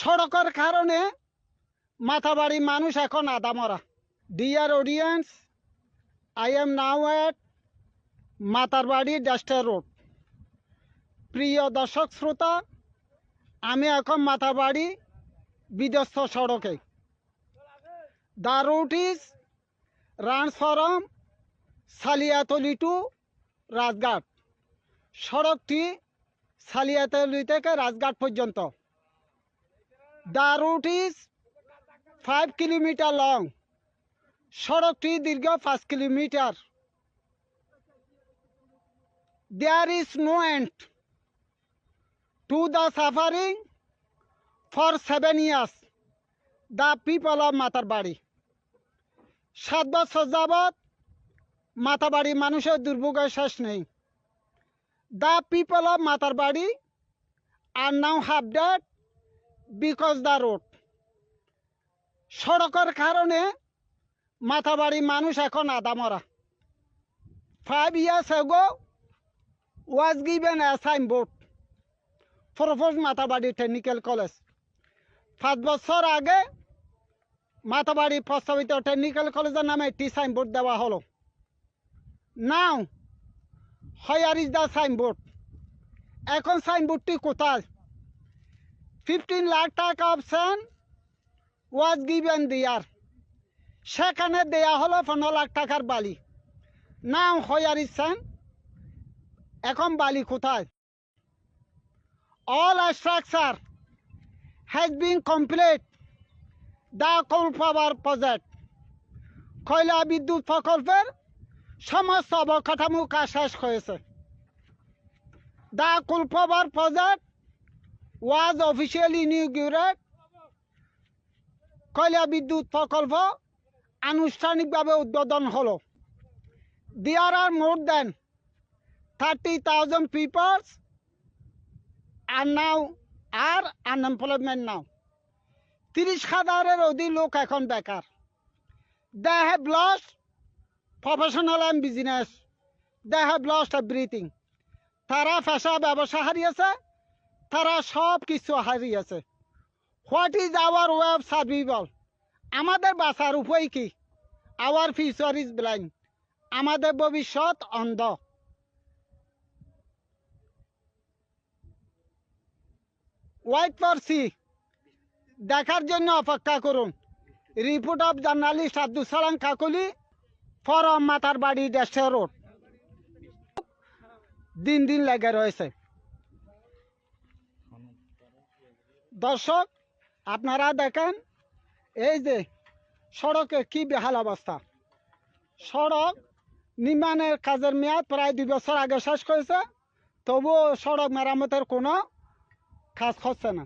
সড়কের কারণে মাথাবাড়ি মানুষ এখন আদামরা। Dear audience I am now at Matarbari disaster road প্রিয় দর্শক শ্রোতা, আমি এখন মাথাবাড়ি বিধ্বস্ত সড়কে। The route is runs from Saliyatali to Rajghat. সড়কটি সালিয়াতলি থেকে রাজঘাট পর্যন্ত। The route is five kilometre long সড়কটি দীর্ঘ পাঁচ kilometre there is no end to the suffering for seven years the people of Matarbari সাত বছর যাবৎ মাতাবাড়ি মানুষের দুর্ভোগের শেষ নেই। The people of Matarbari are now half dead because the road সড়কের কারণে মাথাবাড়ি মানুষ এখন আদামরা। Five years ago was given a sign board propose Matarbari technical college পাঁচ বছর আগে মাথাবাড়ি প্রস্তাবিত টেকনিক্যাল কলেজের নামে একটি সাইনবোর্ড দেওয়া হলো। Now where is the signboard এখন সাইনবোর্ডটি কোথায়? ফিফটিন লাখ টাকা অপশন ওয়াজ গিভেন দিয়ার সেখানে দেয়া হলো পনেরো লাখ টাকার বালি। নাম হয়ার ইচ্ছেন এখন বালি কোথায়? All structure has been complete the coal power project কয়লা বিদ্যুৎ প্রকল্পের সমস্ত অবকাঠামো কাজ শেষ হয়েছে। The coal power project was officially inaugurate কয়লা বিদ্যুৎ প্রকল্প আনুষ্ঠানিকভাবে উদ্বোধন হলো। There are more than thirty thousand peoples are now are unemployment now তিরিশ হাজারের অধিক লোক এখন বেকার। They have lost professional and business they have lost everything তারা পেশা, ব্যবসা হারিয়েছে। তারা সব কিছু হারিয়েছে। What is our way of survival? আমাদের বাঁচার উপায় কি? Our future is blind. আমাদের ভবিষ্যৎ অন্ধ। Wait for see. দেখার জন্য অপেক্ষা করুন। Report of journalist Abdul Salam Kakuli, form মাতার বাড়ি দেশে রোড। দিন দিন লেগে রয়েছে। দর্শক, আপনারা দেখেন, এই যে সড়কে কি বেহাল অবস্থা। সড়ক নির্মাণের কাজের মেয়াদ প্রায় দুই বছর আগে শেষ করেছে, তবুও সড়ক মেরামতের কোনো কাজ হচ্ছে না।